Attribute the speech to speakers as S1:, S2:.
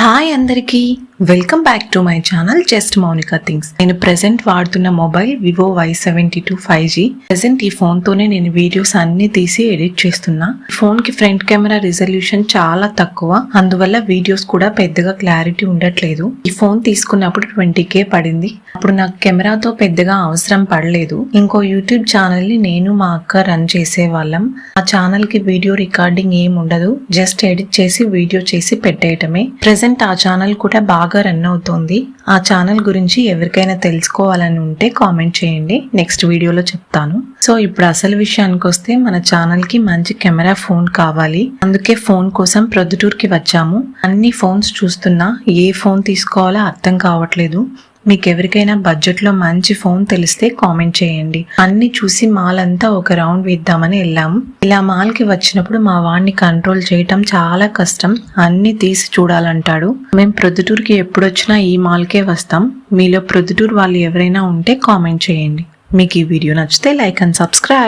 S1: Hi అందరికీ. Welcome back to my channel just Mounika things నేను present వాడుతున్న mobile Vivo Y seventy two five G present ఈ phone తోనే నేను videos అన్ని తీసి ఎడిట్ చేస్తున్నా. ఫోన్కి ఫోన్కి ఫ్రంట్ కెమెరా రిజల్యూషన్ చాలా తక్కువ. అందువల్ల వీడియోస్ కూడా పెద్దగా క్లారిటీ ఉండట్లేదు. ఈ ఫోన్ తీసుకున్నప్పుడు ట్వంటీ కే పడింది. అప్పుడు నాకు కెమెరాతో పెద్దగా అవసరం పడలేదు. ఇంకో యూట్యూబ్ ఛానల్ని నేను మా అక్క రన్ చేసే వాళ్ళం ఆ ఛానల్కి వీడియో రికార్డింగ్ ఏం ఉండదు. జస్ట్ ఎడిట్ చేసి వీడియో చేసి పెట్టేయటమే. ప్రెసెంట్ ఆ ఛానల్ కూడా బాగా రన్ అవుతోంది. ఆ ఛానల్ గురించి ఎవరికైనా తెలుసుకోవాలని ఉంటే కామెంట్ చేయండి. నెక్స్ట్ వీడియోలో చెప్తాను. సో ఇప్పుడు అసలు విషయానికి వస్తే మన ఛానల్కి మంచి కెమెరా ఫోన్ కావాలి. అందుకే ఫోన్ కోసం ప్రొద్దుటూర్కి వచ్చాము. అన్ని ఫోన్స్ చూస్తున్నా ఏ ఫోన్ తీసుకోవాలో అర్థం కావట్లేదు. మీకు ఎవరికైనా బడ్జెట్లో మంచి ఫోన్ తెలిస్తే కామెంట్ చేయండి. అన్ని చూసి మాల్ అంతా ఒక రౌండ్ వేద్దామని వెళ్ళాము ఇలా మాల్కి వచ్చినప్పుడు మా వాడిని కంట్రోల్ చేయటం చాలా కష్టం. అన్ని తీసి చూడాలంటాడు. మేము ప్రొద్దుటూరుకి ఎప్పుడు వచ్చినా ఈ మాల్ కే వస్తాం. మీలో ప్రొద్దుటూరు వాళ్ళు ఎవరైనా ఉంటే కామెంట్ చేయండి. మీకు ఈ వీడియో నచ్చితే లైక్ అండ్ సబ్స్క్రైబ్.